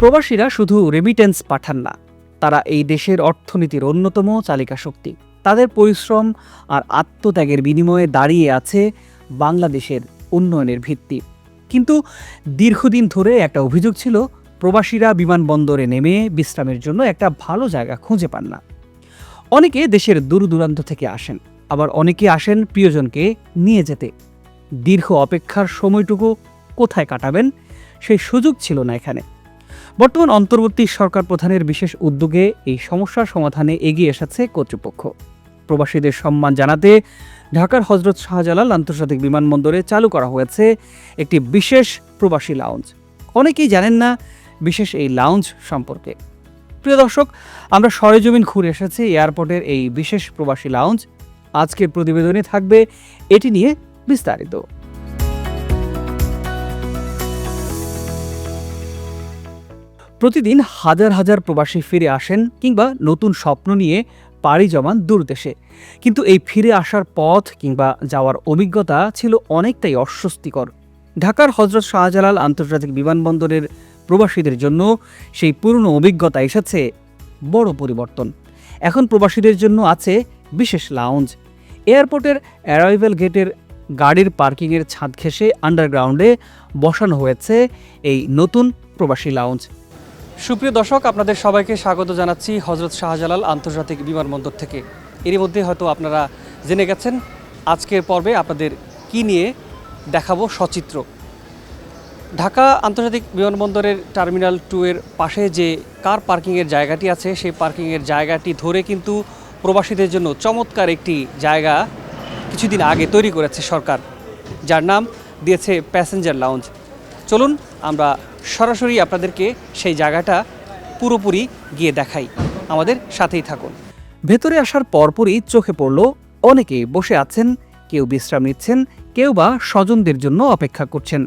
প্রবাসীরা শুধু রেমিটেন্স পাঠান না, তারা এই দেশের অর্থনীতির অন্যতম চালিকা শক্তি। তাদের পরিশ্রম আর আত্মত্যাগের বিনিময়ে দাঁড়িয়ে আছে বাংলাদেশের উন্নয়নের ভিত্তি। কিন্তু দীর্ঘদিন ধরে একটা অভিযোগ ছিল, প্রবাসীরা বিমানবন্দরে নেমে বিশ্রামের জন্য একটা ভালো জায়গা খুঁজে পান না। অনেকে দেশের দূর দূরান্ত থেকে আসেন, আবার অনেকে আসেন প্রিয়জনকে নিয়ে যেতে। দীর্ঘ অপেক্ষার সময়টুকু কোথায় কাটাবেন, সেই সুযোগ ছিল না এখানে। বর্তমান অন্তর্বর্তী সরকার প্রধানের বিশেষ উদ্যোগে এই সমস্যার সমাধানে এগিয়ে এসেছে কর্তৃপক্ষ। প্রবাসীদের সম্মান জানাতে ঢাকার হজরত শাহজালাল আন্তর্জাতিক বিমানবন্দরে চালু করা হয়েছে একটি বিশেষ প্রবাসী লাউঞ্জ অনেকেই জানেন না বিশেষ এই লাউঞ্জ সম্পর্কে। প্রিয় দর্শক, আমরা সরেজমিন ঘুরে এসেছি এয়ারপোর্টের এই বিশেষ প্রবাসী লাউঞ্জ আজকের প্রতিবেদনে থাকবে এটি নিয়ে বিস্তারিত। প্রতিদিন হাজার হাজার প্রবাসী ফিরে আসেন কিংবা নতুন স্বপ্ন নিয়ে পাড়ি জমান দূর দেশে। কিন্তু এই ফিরে আসার পথ কিংবা যাওয়ার অভিজ্ঞতা ছিল অনেকটাই অস্বস্তিকর। ঢাকার হজরত শাহজালাল আন্তর্জাতিক বিমানবন্দরের প্রবাসীদের জন্য সেই পুরনো অভিজ্ঞতা এসেছে বড় পরিবর্তন। এখন প্রবাসীদের জন্য আছে বিশেষ লাউঞ্জ এয়ারপোর্টের অ্যারাইভেল গেটের গাড়ির পার্কিংয়ের ছাদ ঘেঁষে আন্ডারগ্রাউন্ডে বসানো হয়েছে এই নতুন প্রবাসী লাউঞ্জ সুপ্রিয় দর্শক, আপনাদের সবাইকে স্বাগত জানাচ্ছি হজরত শাহজালাল আন্তর্জাতিক বিমানবন্দর থেকে। এরই মধ্যে হয়তো আপনারা জেনে গেছেন, আজকের পর্বে আপনাদের কি নিয়ে দেখাবো সচিত্র। ঢাকা আন্তর্জাতিক বিমানবন্দরের টার্মিনাল টু এর পাশে যে কার পার্কিংয়ের জায়গাটি আছে, সেই পার্কিংয়ের জায়গাটি ধরে কিন্তু প্রবাসীদের জন্য চমৎকার একটি জায়গা কিছুদিন আগে তৈরি করেছে সরকার, যার নাম দিয়েছে প্যাসেঞ্জার লাউঞ্জ। চলুন, আমরা সরাসরি আপনাদেরকে সেই জায়গাটা পুরোপুরি গিয়ে দেখাই। আমাদের সাথেই থাকুন। ভেতরে আসার পরপরই চোখে পড়ল, অনেকে বসে আছেন, কেউ বিশ্রাম নিচ্ছেন, কেউ বা স্বজনদের জন্য অপেক্ষা করছেন।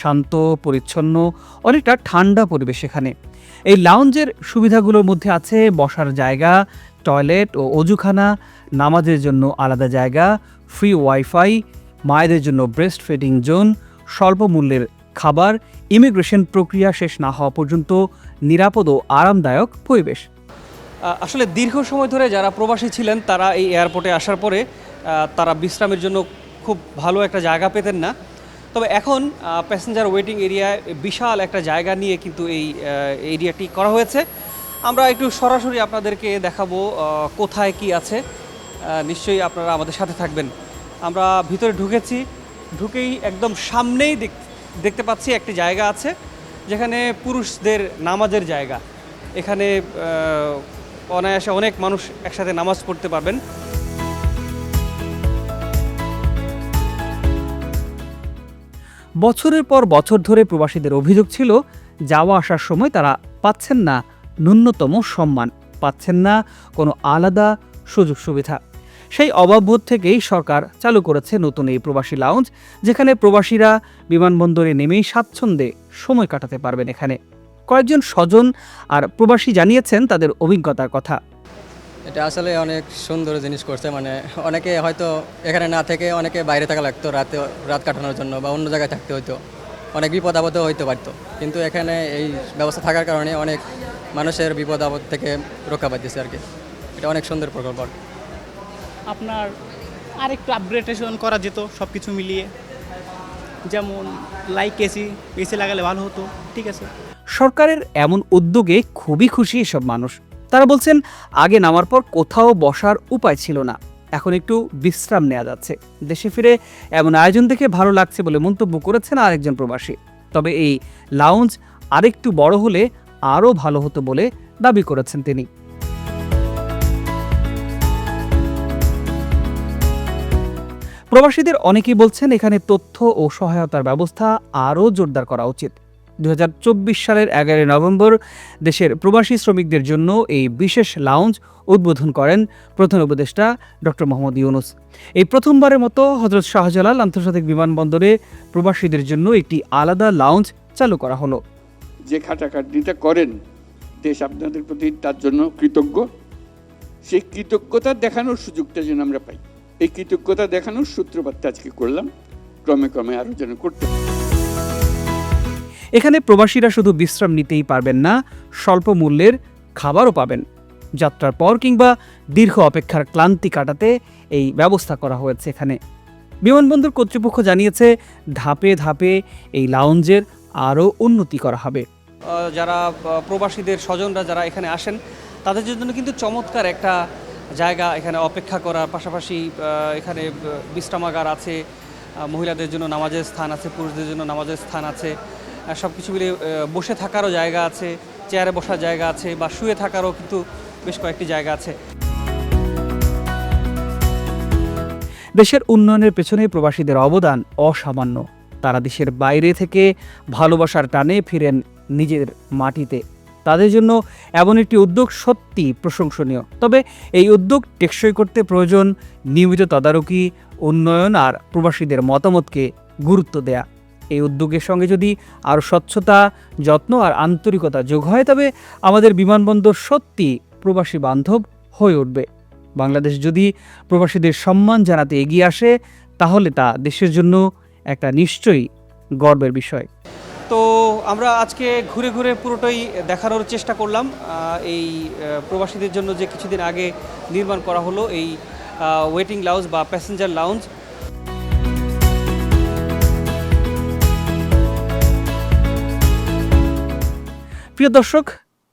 শান্ত, পরিচ্ছন্ন, অনেকটা ঠান্ডা পরিবেশ এখানে। এই লাউঞ্জের সুবিধাগুলোর মধ্যে আছে বসার জায়গা টয়লেট ও অজুখানা, নামাজের জন্য আলাদা জায়গা ফ্রি ওয়াইফাই মায়েদের জন্য ব্রেস্ট ফিডিং জোন স্বল্প মূল্যের খাবার, ইমিগ্রেশন প্রক্রিয়া শেষ না হওয়া পর্যন্ত নিরাপদ ও আরামদায়ক পরিবেশ। আসলে দীর্ঘ সময় ধরে যারা প্রবাসী ছিলেন, তারা এই এয়ারপোর্টে আসার পরে তারা বিশ্রামের জন্য খুব ভালো একটা জায়গা পেতেন না। তবে এখন প্যাসেঞ্জার ওয়েটিং এরিয়ায় বিশাল একটা জায়গা নিয়ে কিন্তু এই এরিয়াটি করা হয়েছে। আমরা একটু সরাসরি আপনাদেরকে দেখাবো কোথায় কি আছে। নিশ্চয়ই আপনারা আমাদের সাথে থাকবেন। আমরা ভিতরে ঢুকেছি, ঢুকেই একদম সামনেই দেখ- দেখতে পাচ্ছি একটি জায়গা আছে, যেখানে পুরুষদের নামাজের জায়গা। এখানে অনায়াসে অনেক মানুষ একসাথে নামাজ পড়তে পারবেন। বছরের পর বছর ধরে প্রবাসীদের অভিযোগ ছিল, যাওয়া আসার সময় তারা পাচ্ছেন না ন্যূনতম সম্মান, পাচ্ছেন না কোনো আলাদা সুযোগ সুবিধা সেই অভাববোধ থেকেই সরকার চালু করেছে নতুন এই প্রবাসী লাউঞ্জ যেখানে প্রবাসীরা বিমানবন্দরে নেমেই স্বাচ্ছন্দ্যে সময় কাটাতে পারবেন এখানে। কয়েকজন স্বজন আর প্রবাসী জানিয়েছেন তাদের অভিজ্ঞতার কথা। এটা আসলে অনেক সুন্দর জিনিস করছে মানে অনেকে হয়তো এখানে না থেকে অনেকে বাইরে থাকা লাগতো, রাতে রাত কাটানোর জন্য বা অন্য জায়গায় থাকতে হইতো। অনেক বিপদ আপদও হইতে পারতো। কিন্তু এখানে এই ব্যবস্থা থাকার কারণে অনেক মানুষের বিপদ আপদ থেকে রক্ষা পাইতেছে আর কি এটা অনেক সুন্দর প্রকল্প। আপনার আরেকটু আপগ্রেডেশন করা যেত সব কিছু মিলিয়ে। যেমন লাইক এসি এসি লাগালে ভালো হতো, ঠিক আছে। সরকারের এমন উদ্যোগে খুবই খুশি এসব মানুষ। তারা বলছেন, আগে নামার পর কোথাও বসার উপায় ছিল না। এখন একটু বিশ্রাম নেওয়া যাচ্ছে। দেশে ফিরে এমন আয়োজন দেখে ভালো লাগছে বলে মন্তব্য করেছেন আরেকজন প্রবাসী। তবে এই লাউঞ্জ আরেকটু বড় হলে আরও ভালো হতো বলে দাবি করেছেন তিনি। প্রবাসীদের অনেকেই বলছেন এখানে তথ্য ও সহায়তার ব্যবস্থা আরও জোরদার করা উচিত। দু হাজার চব্বিশ সালের এগারোই নভেম্বর দেশের প্রবাসী শ্রমিকদের জন্য এই বিশেষ লাউঞ্জ উদ্বোধন করেন প্রধান উপদেষ্টা ডক্টর মোহাম্মদ ইউনুস। এই প্রথমবারের মতো হজরত শাহজালাল আন্তর্জাতিক বিমানবন্দরে প্রবাসীদের জন্য একটি আলাদা লাউঞ্জ চালু করা হলো। যে খাটাখাটনিটা করেন, দেশ আপনাদের প্রতি তার জন্য কৃতজ্ঞ। সেই কৃতজ্ঞতা দেখানোর সুযোগটা যেন আমরা পাই। এই কৃতজ্ঞতা দেখানোর সূত্রপাতটা আজকে করলাম। ক্রমে ক্রমে আরও যেন করতে এখানে প্রবাসীরা শুধু বিশ্রাম নিতেই পারবেন না স্বল্প মূল্যের খাবারও পাবেন। যাত্রার পর কিংবা দীর্ঘ অপেক্ষার ক্লান্তি কাটাতে এই ব্যবস্থা করা হয়েছে এখানে। বিমানবন্দর কর্তৃপক্ষ জানিয়েছে ধাপে ধাপে এই লাউঞ্জের আরও উন্নতি করা হবে। যারা প্রবাসীদের স্বজনরা যারা এখানে আসেন তাদের জন্য কিন্তু চমৎকার একটা জায়গা এখানে অপেক্ষা করার পাশাপাশি এখানে বিশ্রামাগার আছে মহিলাদের জন্য নামাজের স্থান আছে, পুরুষদের জন্য নামাজের স্থান আছে সব কিছু মিলে বসে থাকারও জায়গা আছে, চেয়ারে বসার জায়গা আছে বা শুয়ে থাকারও কিন্তু বেশ কয়েকটি জায়গা আছে। দেশের উন্নয়নের পেছনে প্রবাসীদের অবদান অসামান্য। তারা দেশের বাইরে থেকে ভালোবাসার টানে ফিরেন নিজের মাটিতে। তাদের জন্য এমন একটি উদ্যোগ সত্যি প্রশংসনীয়। তবে এই উদ্যোগ টেকসই করতে প্রয়োজন নিয়মিত তদারকি, উন্নয়ন আর প্রবাসীদের মতামতকে গুরুত্ব দেয়া। এই উদ্যোগের সঙ্গে যদি আরও স্বচ্ছতা, যত্ন আর আন্তরিকতা যোগ হয়, তবে আমাদের বিমানবন্দর সত্যি প্রবাসী বান্ধব হয়ে উঠবে। বাংলাদেশ যদি প্রবাসীদের সম্মান জানাতে এগিয়ে আসে, তাহলে তা দেশের জন্য একটা নিশ্চয়ই গর্বের বিষয়। তো আমরা আজকে ঘুরে ঘুরে পুরোটাই দেখানোর চেষ্টা করলাম এই প্রবাসীদের জন্য যে কিছুদিন আগে নির্মাণ করা হলো এই ওয়েটিং লাউঞ্জ বা প্যাসেঞ্জার লাউঞ্জ প্রিয় দর্শক,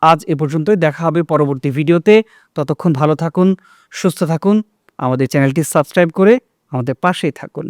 আজ এ পর্যন্তই। দেখা হবে পরবর্তী ভিডিওতে। ততক্ষণ ভালো থাকুন, সুস্থ থাকুন। আমাদের চ্যানেলটি সাবস্ক্রাইব করে আমাদের পাশেই থাকুন।